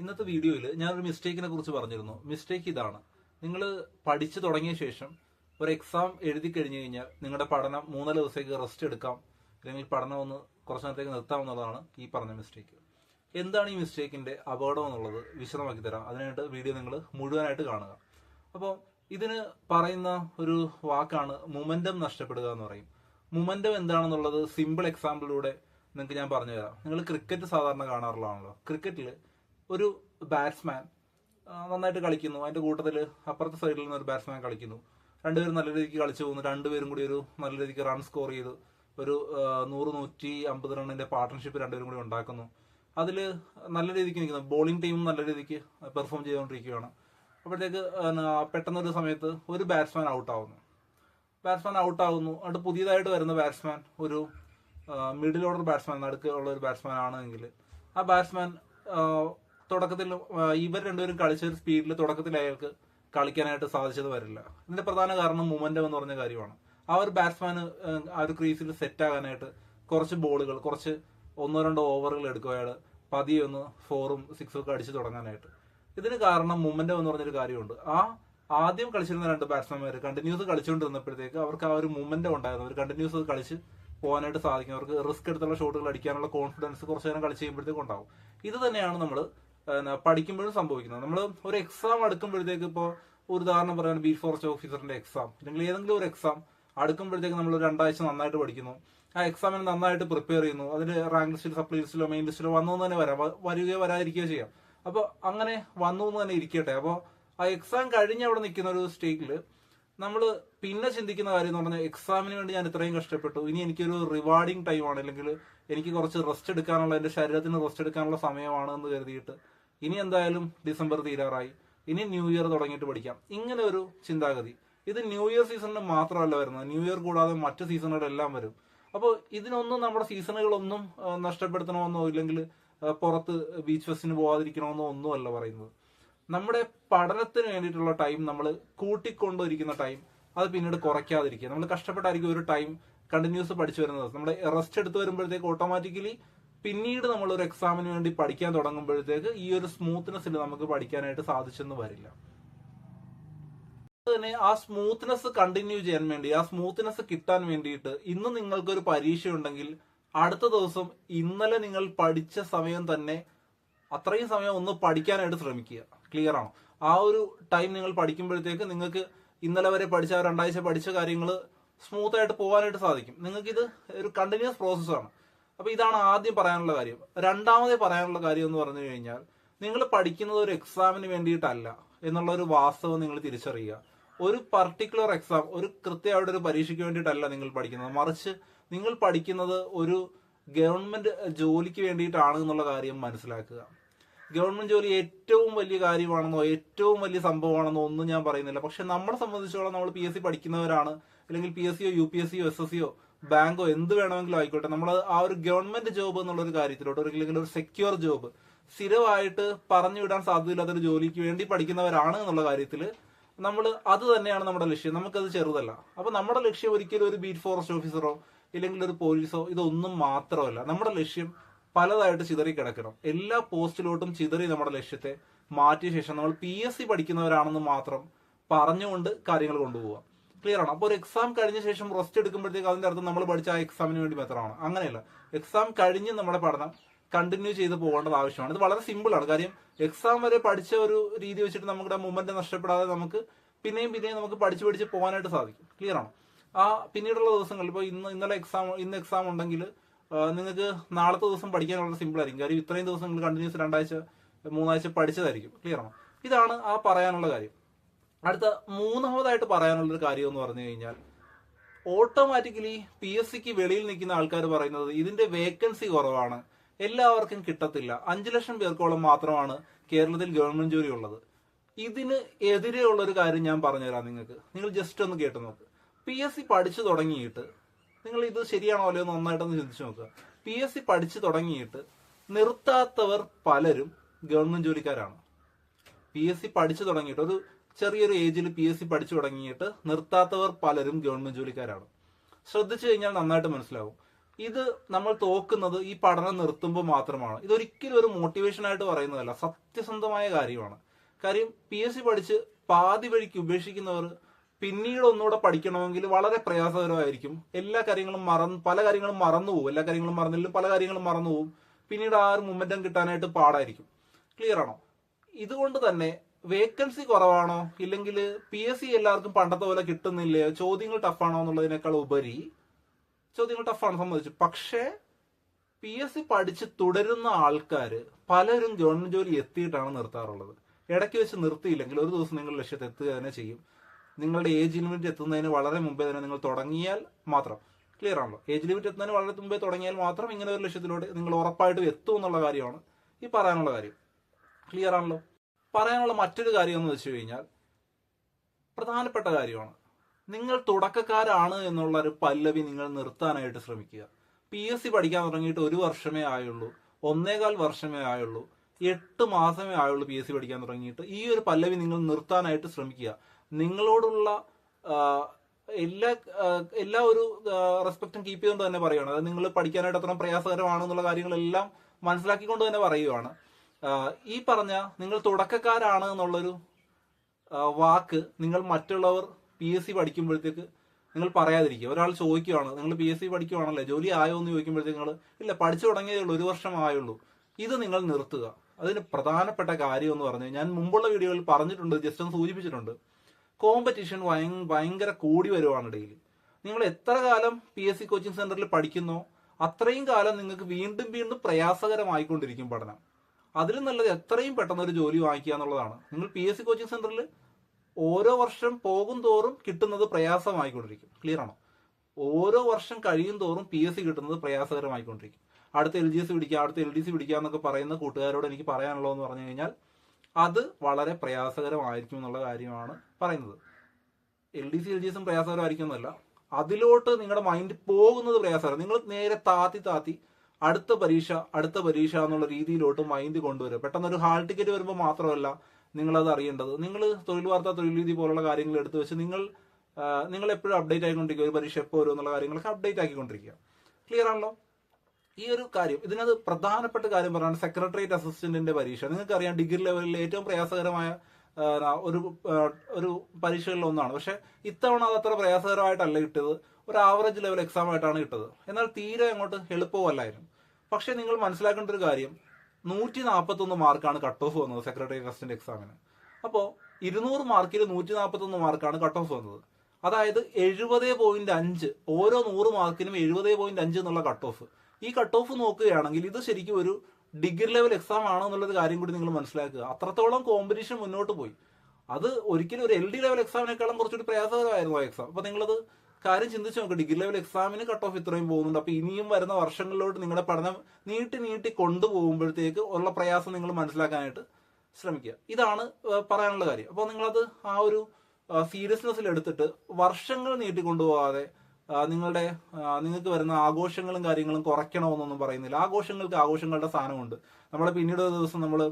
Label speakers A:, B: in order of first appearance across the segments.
A: ഇന്നത്തെ വീഡിയോയിൽ ഞാനൊരു മിസ്റ്റേക്കിനെ കുറിച്ച് പറഞ്ഞിരുന്നു. മിസ്റ്റേക്ക് ഇതാണ്. നിങ്ങൾ പഠിച്ചു തുടങ്ങിയ ശേഷം ഒരു എക്സാം എഴുതി കഴിഞ്ഞു കഴിഞ്ഞാൽ നിങ്ങളുടെ പഠനം മൂന്നാൽ ദിവസത്തേക്ക് റെസ്റ്റ് എടുക്കാം. അല്ലെങ്കിൽ പഠനം ഒന്ന് കുറച്ച് നേരത്തേക്ക് നിർത്താം എന്നുള്ളതാണ് ഈ പറഞ്ഞ മിസ്റ്റേക്ക് എന്താണ് ഈ മിസ്റ്റേക്കിന്റെ അപകടം എന്നുള്ളത് വിശദമാക്കി തരാം. അതിനായിട്ട് വീഡിയോ നിങ്ങൾ മുഴുവനായിട്ട് കാണുക. അപ്പോൾ ഇതിന് പറയുന്ന ഒരു വാക്കാണ് മൊമെന്റം നഷ്ടപ്പെടുക എന്ന് പറയും. മൊമെന്റം എന്താണെന്നുള്ളത് സിമ്പിൾ എക്സാമ്പിളിലൂടെ നിങ്ങൾക്ക് ഞാൻ പറഞ്ഞുതരാം. നിങ്ങൾ ക്രിക്കറ്റ് സാധാരണ കാണാറുള്ളതാണല്ലോ. ക്രിക്കറ്റിൽ ഒരു ബാറ്റ്സ്മാൻ നന്നായിട്ട് കളിക്കുന്നു. അതിന്റെ കൂട്ടത്തിൽ അപ്പുറത്തെ സൈഡിൽ നിന്ന് ഒരു ബാറ്റ്സ്മാൻ കളിക്കുന്നു. രണ്ടുപേരും നല്ല രീതിക്ക് കളിച്ചു പോകുന്നു. രണ്ടുപേരും കൂടി ഒരു നല്ല രീതിക്ക് റൺ സ്കോർ ചെയ്ത്. ഒരു നൂറ് നൂറ്റി അമ്പത് റണ്ണിന്റെ പാർട്ട്ണർഷിപ്പ് രണ്ടുപേരും കൂടി ഉണ്ടാക്കുന്നു. അതിൽ നല്ല രീതിക്ക് നിൽക്കുന്നു. ബോളിംഗ് ടീമും നല്ല രീതിക്ക് പെർഫോം ചെയ്തുകൊണ്ടിരിക്കുകയാണ്. അപ്പോഴത്തേക്ക് പെട്ടെന്നൊരു സമയത്ത് ഒരു ബാറ്റ്സ്മാൻ ഔട്ടാവുന്നു ബാറ്റ്സ്മാൻ ഔട്ടാവുന്നു എന്നിട്ട് പുതിയതായിട്ട് വരുന്ന ബാറ്റ്സ്മാൻ ഒരു മിഡിൽ ഓർഡർ ബാറ്റ്സ്മാൻ നടുക്കുള്ള ഒരു ബാറ്റ്സ്മാൻ ആണെങ്കിൽ ആ ബാറ്റ്സ്മാൻ തുടക്കത്തിൽ ഇവർ രണ്ടുപേരും കളിച്ച ഒരു സ്പീഡിൽ തുടക്കത്തിൽ അയാൾക്ക് കളിക്കാനായിട്ട് സാധിച്ചത് വരില്ല. ഇതിന്റെ പ്രധാന കാരണം മൊമെന്റം എന്ന് പറഞ്ഞ കാര്യമാണ്. ആ ഒരു ബാറ്റ്സ്മാന് ആ ഒരു ക്രീസിൽ സെറ്റ് ആകാനായിട്ട് കുറച്ച് ബോളുകൾ കുറച്ച് ഒന്നോ രണ്ടോ ഓവറുകൾ എടുക്കും അയാൾ പതിയെ ഒന്ന് ഫോറും സിക്സും ഒക്കെ അടിച്ച് തുടങ്ങാനായിട്ട്. ഇതിന് കാരണം മൊമെന്റം എന്ന് പറഞ്ഞൊരു കാര്യമുണ്ട്. ആ ആദ്യം കളിച്ചിരുന്ന രണ്ട് ബാറ്റ്സ്മാൻമാർ കണ്ടിന്യൂസ് കളിച്ചുകൊണ്ടിരുന്നപ്പോഴത്തേക്ക് അവർക്ക് ആ ഒരു മൊമെന്റം ഉണ്ടായിരുന്നു. അവർ കണ്ടിന്യൂസ് കളിച്ച് പോകാനായിട്ട് സാധിക്കും. അവർക്ക് റിസ്ക് എടുത്തുള്ള ഷോട്ടുകൾ അടിക്കാനുള്ള കോൺഫിഡൻസ് കുറച്ച് നേരം കളിച്ച് കഴിയുമ്പോഴത്തേക്കും ഉണ്ടാവും. ഇത് തന്നെയാണ് നമ്മൾ പഠിക്കുമ്പോഴും സംഭവിക്കുന്നത്. നമ്മൾ ഒരു എക്സാം അടുക്കുമ്പോഴത്തേക്ക് ഇപ്പോൾ ഒരു ഉദാഹരണം പറയാൻ ബി ഫോറസ്റ്റ് ഓഫീസറിന്റെ എക്സാം അല്ലെങ്കിൽ ഏതെങ്കിലും ഒരു എക്സാം അടുക്കുമ്പോഴത്തേക്ക് നമ്മൾ രണ്ടാഴ്ച നന്നായിട്ട് പഠിക്കുന്നു. ആ എക്സാമിന് നന്നായിട്ട് പ്രിപ്പയർ ചെയ്യുന്നു. അതിന് റാങ്ക് ലിസ്റ്റിൽ സപ്ലൈ ലിസ്റ്റിലോ മെയിൻ ലിസ്റ്റിലോ വന്നു തന്നെ വരാം. വരികയോ വരാതിരിക്കുകയോ ചെയ്യാം. അപ്പോൾ അങ്ങനെ വന്നു എന്ന് തന്നെ ഇരിക്കട്ടെ. അപ്പോൾ ആ എക്സാം കഴിഞ്ഞ് അവിടെ നിൽക്കുന്ന ഒരു സ്റ്റേജിൽ നമ്മൾ പിന്നെ ചിന്തിക്കുന്ന കാര്യം എന്ന് പറഞ്ഞാൽ എക്സാമിന് വേണ്ടി ഞാൻ ഇത്രയും കഷ്ടപ്പെട്ടു. ഇനി എനിക്കൊരു റിവാർഡിങ് ടൈമാണ് അല്ലെങ്കിൽ എനിക്ക് കുറച്ച് റെസ്റ്റ് എടുക്കാനുള്ള എന്റെ ശരീരത്തിന് റെസ്റ്റ് എടുക്കാനുള്ള സമയമാണ് എന്ന് കരുതിയിട്ട് ഇനി എന്തായാലും ഡിസംബർ തീരാറായി. ഇനി ന്യൂ ഇയർ തുടങ്ങിയിട്ട് പഠിക്കാം. ഇങ്ങനെ ഒരു ചിന്താഗതി. ഇത് ന്യൂ ഇയർ സീസണിൽ മാത്രമല്ല വരുന്നത്. ന്യൂ ഇയർ കൂടാതെ മറ്റു സീസണുകളെല്ലാം വരും. അപ്പോൾ ഇതിനൊന്നും നമ്മുടെ സീസണുകളൊന്നും നഷ്ടപ്പെടുത്തണമെന്നോ ഇല്ലെങ്കിൽ പുറത്ത് ബീച്ച് ഫെസ്റ്റിന് പോകാതിരിക്കണമെന്നോ ഒന്നുമല്ല പറയുന്നത്. നമ്മുടെ പഠനത്തിന് വേണ്ടിയിട്ടുള്ള ടൈം നമ്മൾ കൂട്ടിക്കൊണ്ടിരിക്കുന്ന ടൈം അത് പിന്നീട് കുറയ്ക്കാതിരിക്കുക. നമ്മൾ കഷ്ടപ്പെട്ടായിരിക്കും ഒരു ടൈം കണ്ടിന്യൂസ് പഠിച്ചു വരുന്നത്. നമ്മുടെ റെസ്റ്റ് എടുത്ത് വരുമ്പോഴത്തേക്ക് ഓട്ടോമാറ്റിക്കലി പിന്നീട് നമ്മൾ ഒരു എക്സാമിന് വേണ്ടി പഠിക്കാൻ തുടങ്ങുമ്പോഴത്തേക്ക് ഈ ഒരു സ്മൂത്ത്നെസ്സിൽ നമുക്ക് പഠിക്കാനായിട്ട് സാധിച്ചെന്ന് വരില്ല. തന്നെ ആ സ്മൂത്ത്നെസ് കണ്ടിന്യൂ ചെയ്യാൻ വേണ്ടി ആ സ്മൂത്ത്നെസ് കിട്ടാൻ വേണ്ടിയിട്ട് ഇന്ന് നിങ്ങൾക്കൊരു പരീക്ഷ ഉണ്ടെങ്കിൽ അടുത്ത ദിവസം ഇന്നലെ നിങ്ങൾ പഠിച്ച സമയം തന്നെ അത്രയും സമയം ഒന്ന് പഠിക്കാനായിട്ട് ശ്രമിക്കുക. ക്ലിയർ ആണോ? ആ ഒരു ടൈം നിങ്ങൾ പഠിക്കുമ്പോഴത്തേക്ക് നിങ്ങൾക്ക് ഇന്നലെ വരെ പഠിച്ച രണ്ടാഴ്ച പഠിച്ച കാര്യങ്ങൾ സ്മൂത്ത് ആയിട്ട് പോകാനായിട്ട് സാധിക്കും. നിങ്ങൾക്ക് ഇത് ഒരു കണ്ടിന്യൂസ് പ്രോസസ്സാണ് അപ്പൊ ഇതാണ് ആദ്യം പറയാനുള്ള കാര്യം. രണ്ടാമത് പറയാനുള്ള കാര്യം എന്ന് പറഞ്ഞു കഴിഞ്ഞാൽ നിങ്ങൾ പഠിക്കുന്നത് ഒരു എക്സാമിന് വേണ്ടിയിട്ടല്ല എന്നുള്ള ഒരു വാസ്തവം നിങ്ങൾ തിരിച്ചറിയുക. ഒരു പർട്ടിക്കുലർ എക്സാം ഒരു കൃത്യമായിട്ട് ഒരു പരീക്ഷയ്ക്ക് വേണ്ടിയിട്ടല്ല നിങ്ങൾ പഠിക്കുന്നത്. മറിച്ച് നിങ്ങൾ പഠിക്കുന്നത് ഒരു ഗവൺമെന്റ് ജോലിക്ക് വേണ്ടിയിട്ടാണ് എന്നുള്ള കാര്യം മനസ്സിലാക്കുക. ഗവൺമെന്റ് ജോലി ഏറ്റവും വലിയ കാര്യമാണെന്നോ ഏറ്റവും വലിയ സംഭവമാണെന്നോ ഒന്നും ഞാൻ പറയുന്നില്ല. പക്ഷെ നമ്മളെ സംബന്ധിച്ചോളം നമ്മൾ പി എസ് സി പഠിക്കുന്നവരാണ്. അല്ലെങ്കിൽ പി എസ് സിയോ യു പി എസ് സിയോ എസ് എസ് സിയോ ബാങ്കോ എന്ത് വേണമെങ്കിലും ആയിക്കോട്ടെ. നമ്മൾ ആ ഒരു ഗവൺമെന്റ് ജോബ് എന്നുള്ള ഒരു കാര്യത്തിലോട്ട് ഒരു അല്ലെങ്കിൽ ഒരു സെക്യൂർ ജോബ് സ്ഥിരമായിട്ട് പറഞ്ഞു വിടാൻ സാധ്യതയില്ലാത്തൊരു ജോലിക്ക് വേണ്ടി പഠിക്കുന്നവരാണ് എന്നുള്ള കാര്യത്തിൽ നമ്മൾ അത് തന്നെയാണ് നമ്മുടെ ലക്ഷ്യം. നമുക്കത് ചെറുതല്ല. അപ്പൊ നമ്മുടെ ലക്ഷ്യം ഒരിക്കലും ഒരു ബീറ്റ് ഫോറസ്റ്റ് ഓഫീസറോ ഇല്ലെങ്കിൽ ഒരു പോലീസോ ഇതൊന്നും മാത്രമല്ല. നമ്മുടെ ലക്ഷ്യം പലതായിട്ട് ചിതറി കിടക്കണം. എല്ലാ പോസ്റ്റിലോട്ടും ചിതറി നമ്മുടെ ലക്ഷ്യത്തെ മാറ്റിയ ശേഷം നമ്മൾ പി എസ് സി പഠിക്കുന്നവരാണെന്ന് മാത്രം പറഞ്ഞുകൊണ്ട് കാര്യങ്ങൾ കൊണ്ടുപോവുക ക്ലിയർ ആണ് അപ്പോൾ ഒരു എക്സാം കഴിഞ്ഞ ശേഷം റെസ്റ്റ് എടുക്കുമ്പോഴത്തേക്ക് അതിന്റെ അർത്ഥം നമ്മൾ പഠിച്ച ആ എക്സാമിന് വേണ്ടി മാത്രമാണ്. അങ്ങനെയല്ല. എക്സാം കഴിഞ്ഞ് നമ്മുടെ പഠനം കണ്ടിന്യൂ ചെയ്ത് പോകേണ്ടത് ആവശ്യമാണ്. ഇത് വളരെ സിമ്പിൾ ആണ്. കാര്യം എക്സാം വരെ പഠിച്ച ഒരു രീതി വെച്ചിട്ട് നമ്മുടെ മൂമെന്റ് നഷ്ടപ്പെടാതെ നമുക്ക് പിന്നെയും പിന്നെയും നമുക്ക് പഠിച്ച് പഠിച്ച് പോകാനായിട്ട് സാധിക്കും. ക്ലിയർ ആണ്? ആ പിന്നീടുള്ള ദിവസങ്ങളിൽ ഇപ്പോൾ ഇന്ന് ഇന്നലെ എക്സാം ഇന്ന് എക്സാം ഉണ്ടെങ്കിൽ നിങ്ങൾക്ക് നാളത്തെ ദിവസം പഠിക്കാൻ വളരെ സിമ്പിൾ ആയിരിക്കും. കാര്യം ഇത്രയും ദിവസം നിങ്ങൾ കണ്ടിന്യൂസ് രണ്ടാഴ്ച മൂന്നാഴ്ച പഠിച്ചതായിരിക്കും. ക്ലിയർ ആണ്? ഇതാണ് ആ പറയാനുള്ള കാര്യം. അടുത്ത മൂന്നാമതായിട്ട് പറയാനുള്ള ഒരു കാര്യം എന്ന് പറഞ്ഞു കഴിഞ്ഞാൽ ഓട്ടോമാറ്റിക്കലി പി എസ് സിക്ക് വെളിയിൽ നിൽക്കുന്ന ആൾക്കാർ പറയുന്നത് ഇതിന്റെ വേക്കൻസി കുറവാണ്. എല്ലാവർക്കും കിട്ടത്തില്ല. അഞ്ചു ലക്ഷം പേർക്കോളം മാത്രമാണ് കേരളത്തിൽ ഗവൺമെന്റ് ജോലി ഉള്ളത്. ഇതിന് എതിരെയുള്ള ഒരു കാര്യം ഞാൻ പറഞ്ഞുതരാം നിങ്ങൾക്ക്. നിങ്ങൾ ജസ്റ്റ് ഒന്ന് കേട്ട് നോക്ക്. പി എസ് സി പഠിച്ചു തുടങ്ങിയിട്ട് നിങ്ങൾ ഇത് ശരിയാണോ അല്ലയോ നന്നായിട്ടൊന്ന് ചിന്തിച്ചു നോക്കുക. പി എസ് സി പഠിച്ചു തുടങ്ങിയിട്ട് നിർത്താത്തവർ പലരും ഗവൺമെന്റ് ജോലിക്കാരാണ്. പി എസ് സി പഠിച്ചു തുടങ്ങിയിട്ട് ഒരു ചെറിയൊരു ഏജിൽ പി എസ് സി പഠിച്ചു തുടങ്ങിയിട്ട് നിർത്താത്തവർ പലരും ഗവൺമെന്റ് ജോലിക്കാരാണ്. ശ്രദ്ധിച്ചു കഴിഞ്ഞാൽ നന്നായിട്ട് മനസ്സിലാവും. ഇത് നമ്മൾ തോക്കുന്നത് ഈ പഠനം നിർത്തുമ്പോൾ മാത്രമാണ്. ഇതൊരിക്കലും ഒരു മോട്ടിവേഷൻ ആയിട്ട് പറയുന്നതല്ല. സത്യസന്ധമായ കാര്യമാണ്. കാര്യം പി എസ് സി പഠിച്ച് പാതി വഴിക്ക് ഉപേക്ഷിക്കുന്നവർ പിന്നീട് ഒന്നുകൂടെ പഠിക്കണമെങ്കിൽ വളരെ പ്രയാസകരമായിരിക്കും. എല്ലാ കാര്യങ്ങളും മറന്ന് പല കാര്യങ്ങളും മറന്നു പോകും എല്ലാ കാര്യങ്ങളും മറന്നില്ലും പല കാര്യങ്ങളും മറന്നു പോകും പിന്നീട് ആ ഒരു മൊമെന്റം കിട്ടാനായിട്ട് പാടായിരിക്കും. ക്ലിയർ ആണോ? ഇതുകൊണ്ട് തന്നെ വേക്കൻസി കുറവാണോ? ഇല്ലെങ്കിൽ പി എസ് സി എല്ലാവർക്കും പണ്ടത്തെ പോലെ കിട്ടുന്നില്ലേ? ചോദ്യങ്ങൾ ടഫാണോ എന്നുള്ളതിനേക്കാൾ ഉപരി ചോദ്യങ്ങൾ ടഫാണ് സംബന്ധിച്ചു. പക്ഷേ പി എസ് സി പഠിച്ച് തുടരുന്ന ആൾക്കാർ പലരും ഗവൺമെന്റ് ജോലി എത്തിയിട്ടാണ് നിർത്താറുള്ളത്. ഇടയ്ക്ക് വെച്ച് നിർത്തിയില്ലെങ്കിൽ ഒരു ദിവസം നിങ്ങൾ ലക്ഷ്യത്തെ എത്തുക തന്നെ ചെയ്യും. നിങ്ങളുടെ ഏജ് ലിമിറ്റ് എത്തുന്നതിന് വളരെ മുമ്പേ തന്നെ നിങ്ങൾ തുടങ്ങിയാൽ മാത്രം. ക്ലിയർ ആണല്ലോ? ഏജ് ലിമിറ്റ് എത്തുന്നതിന് വളരെ മുമ്പേ തുടങ്ങിയാൽ മാത്രം ഇങ്ങനെ ഒരു ലക്ഷ്യത്തിലൂടെ നിങ്ങൾ ഉറപ്പായിട്ടും എത്തും എന്നുള്ള കാര്യമാണ് ഈ പറയാനുള്ള കാര്യം. ക്ലിയർ ആണല്ലോ? പറയാനുള്ള മറ്റൊരു കാര്യം എന്ന് വെച്ച് കഴിഞ്ഞാൽ പ്രധാനപ്പെട്ട കാര്യമാണ്. നിങ്ങൾ തുടക്കക്കാരാണ് എന്നുള്ള ഒരു പല്ലവി നിങ്ങൾ നിർത്താനായിട്ട് ശ്രമിക്കുക. പി എസ് സി പഠിക്കാൻ തുടങ്ങിയിട്ട് ഒരു വർഷമേ ആയുള്ളൂ. ഒന്നേകാൽ വർഷമേ ആയുള്ളൂ. എട്ട് മാസമേ ആയുള്ളൂ പി എസ് സി പഠിക്കാൻ തുടങ്ങിയിട്ട്. ഈ ഒരു പല്ലവി നിങ്ങൾ നിർത്താനായിട്ട് ശ്രമിക്കുക. നിങ്ങളോടുള്ള എല്ലാ എല്ലാ ഒരു റെസ്പെക്റ്റും കീപ്പ് ചെയ്തുകൊണ്ട് തന്നെ പറയുകയാണ് അതായത് നിങ്ങൾ പഠിക്കാനായിട്ട് അത്ര പ്രയാസകരമാണെന്നുള്ള കാര്യങ്ങളെല്ലാം മനസ്സിലാക്കിക്കൊണ്ട് തന്നെ പറയുകയാണ് ഈ പറഞ്ഞ നിങ്ങൾ തുടക്കക്കാരാണ് എന്നുള്ളൊരു വാക്ക് നിങ്ങൾ മറ്റുള്ളവർ പി എസ് സി പഠിക്കുമ്പോഴത്തേക്ക് നിങ്ങൾ പറയാതിരിക്കുക. ഒരാൾ ചോദിക്കുവാണ് നിങ്ങൾ പി എസ് സി പഠിക്കുവാണല്ലേ? ജോലി ആയോ? എന്ന് ചോദിക്കുമ്പോഴത്തേക്ക് നിങ്ങൾ ഇല്ല പഠിച്ചു തുടങ്ങിയതേ ഉള്ളൂ ഒരു വർഷം ആയുള്ളൂ. ഇത് നിങ്ങൾ നിർത്തുക. അതിന് പ്രധാനപ്പെട്ട കാര്യം എന്ന് പറഞ്ഞു ഞാൻ മുമ്പുള്ള വീഡിയോയിൽ പറഞ്ഞിട്ടുണ്ട് ജസ്റ്റ് ഒന്ന് സൂചിപ്പിച്ചിട്ടുണ്ട്. കോമ്പറ്റീഷൻ ഭയങ്കര കൂടി വരുവാണ് ഡെയിലി. നിങ്ങൾ എത്ര കാലം പി എസ് സി കോച്ചിങ് സെന്ററിൽ പഠിക്കുന്നോ അത്രയും കാലം നിങ്ങൾക്ക് വീണ്ടും വീണ്ടും പ്രയാസകരമായിക്കൊണ്ടിരിക്കും പഠനം. അതിലും നല്ലത് എത്രയും പെട്ടെന്ന് ഒരു ജോലി വാങ്ങിക്കുക എന്നുള്ളതാണ്. നിങ്ങൾ പി എസ് സി കോച്ചിങ് സെന്ററിൽ ഓരോ വർഷം പോകും തോറും കിട്ടുന്നത് പ്രയാസമായിക്കൊണ്ടിരിക്കും. ക്ലിയർ ആണോ? ഓരോ വർഷം കഴിയും തോറും പി എസ് സി കിട്ടുന്നത് പ്രയാസകരമായിക്കൊണ്ടിരിക്കും. അടുത്ത എൽ ജി എസ് പിടിക്കുക അടുത്ത എൽ ഡി സി പിടിക്കുക എന്നൊക്കെ പറയുന്ന കൂട്ടുകാരോട് എനിക്ക് പറയാനുള്ളതെന്ന് പറഞ്ഞു കഴിഞ്ഞാൽ അത് വളരെ പ്രയാസകരമായിരിക്കും എന്നുള്ള കാര്യമാണ് പറയുന്നത്. L D C L G എസും പ്രയാസകരമായിരിക്കും എന്നല്ല. അതിലോട്ട് നിങ്ങളുടെ മൈൻഡ് പോകുന്നത് പ്രയാസകരം നിങ്ങൾ നേരെ താത്തി താത്തി അടുത്ത പരീക്ഷ അടുത്ത പരീക്ഷ എന്നുള്ള രീതിയിലോട്ട് മൈൻഡ് കൊണ്ടുവരും. പെട്ടെന്ന് ഒരു ഹാൾ ടിക്കറ്റ് വരുമ്പോൾ മാത്രമല്ല നിങ്ങളത് അറിയേണ്ടത്. നിങ്ങൾ തൊഴിൽ വാർത്ത തൊഴിൽ രീതി പോലുള്ള കാര്യങ്ങൾ എടുത്തു വെച്ച് നിങ്ങൾ നിങ്ങൾ എപ്പോഴും അപ്ഡേറ്റ് ആയിക്കൊണ്ടിരിക്കുക. ഒരു പരീക്ഷ എപ്പോൾ വരും എന്നുള്ള കാര്യങ്ങളൊക്കെ അപ്ഡേറ്റ് ആക്കിക്കൊണ്ടിരിക്കുക. ക്ലിയർ ആണല്ലോ? ഈ ഒരു കാര്യം ഇതിനകത്ത് പ്രധാനപ്പെട്ട കാര്യം പറയുന്നത് സെക്രട്ടേറിയറ്റ് അസിസ്റ്റന്റിന്റെ പരീക്ഷ. നിങ്ങൾക്കറിയാം ഡിഗ്രി ലെവലിൽ ഏറ്റവും പ്രയാസകരമായ ഒരു ഒരു പരീക്ഷകളിൽ ഒന്നാണ്. പക്ഷെ ഇത്തവണ അത് അത്ര പ്രയാസകരമായിട്ടല്ല കിട്ടിയത്. ഒരു ആവറേജ് ലെവൽ എക്സാം ആയിട്ടാണ് കിട്ടത്. എന്നാൽ തീരെ അങ്ങോട്ട് എളുപ്പമല്ലായിരുന്നു. പക്ഷെ നിങ്ങൾ മനസ്സിലാക്കേണ്ട ഒരു കാര്യം. നൂറ്റി നാൽപ്പത്തൊന്ന് മാർക്കാണ് കട്ട് ഓഫ് വന്നത് സെക്രട്ടറി അസിസ്റ്റന്റ് എക്സാമിന് അപ്പോൾ ഇരുന്നൂറ് മാർക്കിൽ നൂറ്റി നാൽപ്പത്തൊന്ന് മാർക്കാണ് കട്ട് ഓഫ് വന്നത്. അതായത് എഴുപത് പോയിന്റ് അഞ്ച് ഓരോ നൂറ് മാർക്കിനും എഴുപത് പോയിന്റ് അഞ്ച് എന്നുള്ള കട്ട് ഓഫ് ഈ കട്ട് ഓഫ് നോക്കുകയാണെങ്കിൽ ഇത് ശരിക്കും ഒരു ഡിഗ്രി ലെവൽ എക്സാം ആണോ എന്നുള്ളത് കാര്യം കൂടി നിങ്ങൾ മനസ്സിലാക്കുക. അത്രത്തോളം കോമ്പറ്റീഷൻ മുന്നോട്ട് പോയി. അത് ഒരിക്കലും ഒരു എൽ ഡി ലെവൽ എക്സാമിനേക്കാളും കുറച്ചുകൂടി പ്രയാസകരമായിരുന്നു ആ എക്സാം അപ്പൊ നിങ്ങളത് കാര്യം ചിന്തിച്ച് നോക്കുക ഡിഗ്രി ലെവൽ എക്സാമിന് കട്ട് ഓഫ് ഇത്രയും പോകുന്നുണ്ട്. അപ്പൊ ഇനിയും വരുന്ന വർഷങ്ങളിലോട്ട് നിങ്ങളുടെ പഠനം നീട്ടി നീട്ടി കൊണ്ടുപോകുമ്പോഴത്തേക്ക് ഉള്ള പ്രയാസം നിങ്ങൾ മനസ്സിലാക്കാനായിട്ട് ശ്രമിക്കുക. ഇതാണ് പറയാനുള്ള കാര്യം. അപ്പോൾ നിങ്ങളത് ആ ഒരു സീരിയസ്നെസ്സിൽ എടുത്തിട്ട് വർഷങ്ങൾ നീട്ടിക്കൊണ്ടുപോകാതെ നിങ്ങളുടെ നിങ്ങൾക്ക് വരുന്ന ആഘോഷങ്ങളും കാര്യങ്ങളും കുറയ്ക്കണമെന്നൊന്നും പറയുന്നില്ല. ആഘോഷങ്ങൾക്ക് ആഘോഷങ്ങളുടെ സ്ഥാനമുണ്ട്. നമ്മൾ പിന്നീട് ദിവസം നമ്മൾ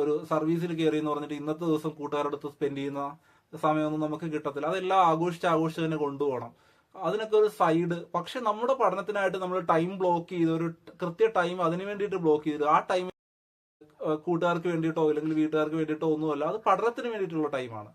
A: ഒരു സർവീസിൽ കയറി എന്ന് പറഞ്ഞിട്ട് ഇന്നത്തെ ദിവസം കൂട്ടുകാരുടെ അടുത്ത് സ്പെൻഡ് ചെയ്യുന്ന സമയമൊന്നും നമുക്ക് കിട്ടത്തില്ല. അതെല്ലാം ആഘോഷിച്ച് ആഘോഷിച്ച് തന്നെ കൊണ്ടുപോകണം. അതിനൊക്കെ ഒരു സൈഡ് പക്ഷെ നമ്മുടെ പഠനത്തിനായിട്ട് നമ്മൾ ടൈം ബ്ലോക്ക് ചെയ്ത് ഒരു കൃത്യ ടൈം അതിന് വേണ്ടിയിട്ട് ബ്ലോക്ക് ചെയ്ത് ആ ടൈം കൂട്ടുകാർക്ക് വേണ്ടിയിട്ടോ അല്ലെങ്കിൽ വീട്ടുകാർക്ക് വേണ്ടിയിട്ടോ ഒന്നുമല്ല. അത് പഠനത്തിന് വേണ്ടിയിട്ടുള്ള ടൈമാണ്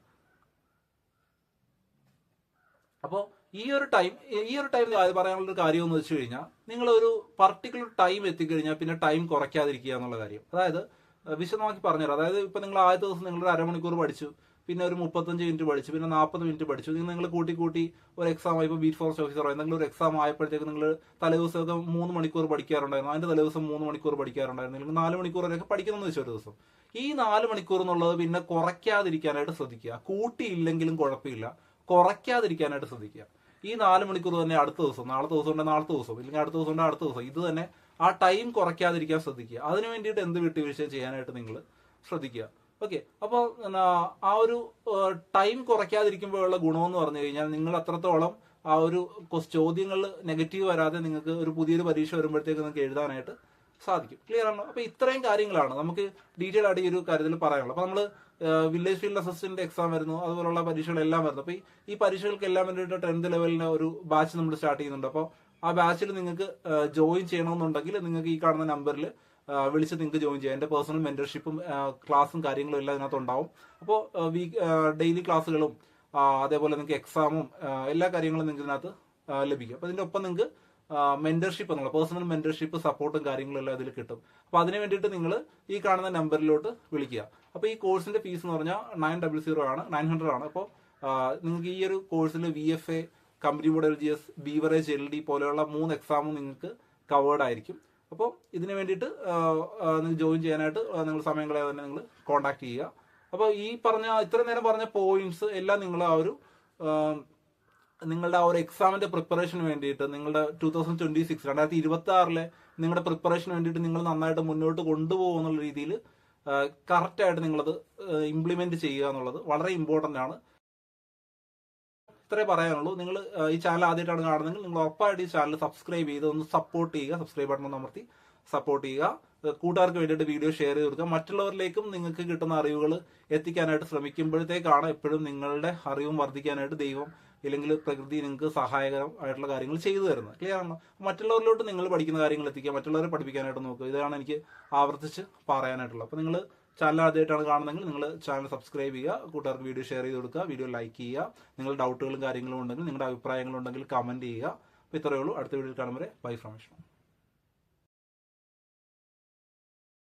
A: അപ്പോൾ ഈ ഒരു ടൈം ഈ ഒരു ടൈം പറയാനുള്ള ഒരു കാര്യം എന്ന് വെച്ച് കഴിഞ്ഞാൽ നിങ്ങൾ ഒരു പർട്ടിക്കുലർ ടൈം എത്തിക്കഴിഞ്ഞാൽ പിന്നെ ടൈം കുറയ്ക്കാതിരിക്കുക എന്നുള്ള കാര്യം. അതായത് വിശദമാക്കി പറഞ്ഞുതരാം. അതായത് ഇപ്പൊ നിങ്ങൾ ആദ്യത്തെ ദിവസം നിങ്ങൾ ഒരു അരമണിക്കൂർ പഠിച്ചു പിന്നെ ഒരു മുപ്പത്തഞ്ച് മിനിറ്റ് പഠിച്ചു പിന്നെ നാൽപ്പത് മിനിറ്റ് പഠിച്ചു. നിങ്ങൾ നിങ്ങൾ കൂട്ടി കൂട്ടി ഒരു എക്സാം ആയപ്പോൾ ബീറ്റ് ഫോറസ്റ്റ് ഓഫീസർ എന്തെങ്കിലും ഒരു എക്സാം ആയപ്പോഴത്തേക്ക് നിങ്ങൾ തലേദിവസമൊക്കെ മൂന്ന് മണിക്കൂർ പഠിക്കാറുണ്ടായിരുന്നു. അതിന്റെ തലേദിവസം മൂന്ന് മണിക്കൂർ പഠിക്കാറുണ്ടായിരുന്നു. നിങ്ങൾ നാല് മണിക്കൂർ വരെയൊക്കെ പഠിക്കണമെന്ന് വെച്ചു ഒരു ദിവസം. ഈ നാല് മണിക്കൂർ എന്നുള്ളത് പിന്നെ കുറയ്ക്കാതിരിക്കാനായിട്ട് ശ്രദ്ധിക്കുക. കൂട്ടിയില്ലെങ്കിലും കുഴപ്പമില്ല. കുറയ്ക്കാതിരിക്കാനായിട്ട് ശ്രദ്ധിക്കുക. ഈ നാല് മണിക്കൂർ തന്നെ അടുത്ത ദിവസം നാളത്തെ ദിവസം ഉണ്ടെങ്കിൽ നാളത്തെ ദിവസം ഇല്ലെങ്കിൽ അടുത്ത ദിവസം ഉണ്ടെങ്കിൽ അടുത്ത ദിവസം. ഇത് തന്നെ ആ ടൈം കുറയ്ക്കാതിരിക്കാൻ ശ്രദ്ധിക്കുക. അതിന് വേണ്ടിയിട്ട് എന്ത് വിട്ടുവീഴ്ച ചെയ്യാനായിട്ട് നിങ്ങൾ ശ്രദ്ധിക്കുക. ഓക്കെ അപ്പോൾ ആ ഒരു ടൈം കുറയ്ക്കാതിരിക്കുമ്പോഴുള്ള ഗുണമെന്ന് പറഞ്ഞു കഴിഞ്ഞാൽ നിങ്ങൾ അത്രത്തോളം ആ ഒരു ചോദ്യങ്ങൾ നെഗറ്റീവ് വരാതെ നിങ്ങൾക്ക് ഒരു പുതിയൊരു പരീക്ഷ വരുമ്പോഴത്തേക്ക് നിങ്ങൾക്ക് എഴുതാനായിട്ട് സാധിക്കും. ക്ലിയർ ആണോ? അപ്പോൾ ഇത്രയും കാര്യങ്ങളാണ്. നമുക്ക് ഡീറ്റെയിൽ ആയിട്ട് ഈ ഒരു കാര്യത്തിൽ പറയാനുള്ളത്. അപ്പോൾ നമ്മൾ വില്ലേജ് ഫീൽഡ് അസിസ്റ്റന്റ് എക്സാം വരുന്നു. അതുപോലുള്ള പരീക്ഷകളെല്ലാം വരുന്നു. അപ്പൊ ഈ- ഈ പരീക്ഷകൾക്ക് എല്ലാം വേണ്ടിയിട്ട് ടെൻത്ത് ലെവലിന് ഒരു ബാച്ച് നമ്മൾ സ്റ്റാർട്ട് ചെയ്യുന്നുണ്ട്. അപ്പോൾ ആ ബാച്ചിൽ നിങ്ങൾക്ക് ജോയിൻ ചെയ്യണമെന്നുണ്ടെങ്കിൽ നിങ്ങൾക്ക് ഈ കാണുന്ന നമ്പറിൽ വിളിച്ച് നിങ്ങൾക്ക് ജോയിൻ ചെയ്യാം. എന്റെ പേഴ്സണൽ മെന്റർഷിപ്പും ക്ലാസ്സും കാര്യങ്ങളും എല്ലാം ഇതിനകത്ത് ഉണ്ടാവും. അപ്പോൾ വീക്ക് ഡെയിലി ക്ലാസ്സുകളും അതേപോലെ നിങ്ങൾക്ക് എക്സാമും എല്ലാ കാര്യങ്ങളും നിങ്ങൾക്ക് ഇതിനകത്ത് ലഭിക്കും. അപ്പോൾ ഇതിന്റെ ഒപ്പം നിങ്ങൾക്ക് മെന്റർഷിപ്പ് എന്നുള്ള പേഴ്സണൽ മെന്റർഷിപ്പ് സപ്പോർട്ടും കാര്യങ്ങളും എല്ലാം അതിൽ കിട്ടും. അപ്പോൾ അതിനു വേണ്ടിയിട്ട് നിങ്ങൾ ഈ കാണുന്ന നമ്പറിലോട്ട് വിളിക്കുക. അപ്പോൾ ഈ കോഴ്സിന്റെ ഫീസ് എന്ന് പറഞ്ഞാൽ നയൻ ഡബിൾ സീറോ ആണ് നയൻ ഹൺഡ്രഡ് ആണ്. അപ്പോൾ നിങ്ങൾക്ക് ഈ ഒരു കോഴ്സിൽ V F A company board L G S beverage L D പോലെയുള്ള മൂന്ന് എക്സാമും നിങ്ങൾക്ക് കവേർഡ് ആയിരിക്കും. അപ്പോൾ ഇതിന് വേണ്ടിയിട്ട് നിങ്ങൾ ജോയിൻ ചെയ്യാനായിട്ട് നിങ്ങൾ സമയം കളയാതെ തന്നെ നിങ്ങൾ കോൺടാക്ട് ചെയ്യുക. അപ്പോൾ ഈ പറഞ്ഞ ഇത്രയും നേരം പറഞ്ഞ പോയിന്റ്സ് എല്ലാം നിങ്ങൾ ആ ഒരു നിങ്ങളുടെ ആ ഒരു എക്സാമിന്റെ പ്രിപ്പറേഷന് വേണ്ടിയിട്ട് നിങ്ങളുടെ ടൂ തൗസൻഡ് ട്വന്റി സിക്സ് രണ്ടായിരത്തി ഇരുപത്തി ആറിലെ നിങ്ങളുടെ പ്രിപ്പറേഷന് വേണ്ടിയിട്ട് നിങ്ങൾ നന്നായിട്ട് മുന്നോട്ട് കൊണ്ടുപോകുന്ന രീതിയിൽ കറക്റ്റ് ആയിട്ട് നിങ്ങളത് ഇംപ്ലിമെന്റ് ചെയ്യുക എന്നുള്ളത് വളരെ ഇമ്പോർട്ടന്റ് ആണ്. ഇത്രേ പറയാനുള്ളൂ. നിങ്ങൾ ഈ ചാനൽ ആദ്യമായിട്ടാണ് കാണുന്നതെങ്കിൽ നിങ്ങൾ ഉറപ്പായിട്ട് ഈ ചാനൽ സബ്സ്ക്രൈബ് ചെയ്ത് ഒന്ന് സപ്പോർട്ട് ചെയ്യുക. സബ്സ്ക്രൈബ് ബട്ടൺ ഒന്ന് അമർത്തി സപ്പോർട്ട് ചെയ്യുക. കൂട്ടുകാർക്ക് വേണ്ടിയിട്ട് വീഡിയോ ഷെയർ ചെയ്ത് കൊടുക്കുക. മറ്റുള്ളവരിലേക്കും നിങ്ങൾക്ക് കിട്ടുന്ന അറിവുകൾ എത്തിക്കാനായിട്ട് ശ്രമിക്കുമ്പോഴത്തേക്കാണ് എപ്പോഴും നിങ്ങളുടെ അറിവും വർദ്ധിക്കാനായിട്ട് ദൈവം ഇല്ലെങ്കിൽ പ്രകൃതി നിങ്ങൾക്ക് സഹായകരമായിട്ടുള്ള കാര്യങ്ങൾ ചെയ്തു തരുന്നത്. ക്ലിയർ ആണോ? മറ്റുള്ളവരിലോട്ട് നിങ്ങൾ പഠിക്കുന്ന കാര്യങ്ങൾ എത്തിക്കുക മറ്റുള്ളവരെ പഠിപ്പിക്കാനായിട്ട് നോക്കുക. ഇതാണ് എനിക്ക് ആവർത്തിച്ച് പറയാനായിട്ടുള്ളത്. അപ്പോൾ നിങ്ങൾ ചാനൽ ആദ്യമായിട്ടാണ് കാണുന്നതെങ്കിൽ നിങ്ങൾ ചാനൽ സബ്സ്ക്രൈബ് ചെയ്യുക കൂട്ടുകാർക്ക് വീഡിയോ ഷെയർ ചെയ്ത് കൊടുക്കുക വീഡിയോ ലൈക്ക് ചെയ്യുക. നിങ്ങൾ ഡൗട്ടുകളും കാര്യങ്ങളും ഉണ്ടെങ്കിൽ നിങ്ങളുടെ അഭിപ്രായങ്ങളുണ്ടെങ്കിൽ കമന്റ് ചെയ്യുക. അപ്പോൾ ഇത്രയേ ഉള്ളൂ. അടുത്ത വീഡിയോയിൽ കാണുമ്പോൾ ബൈ ഫ്രം വിഷ്ണു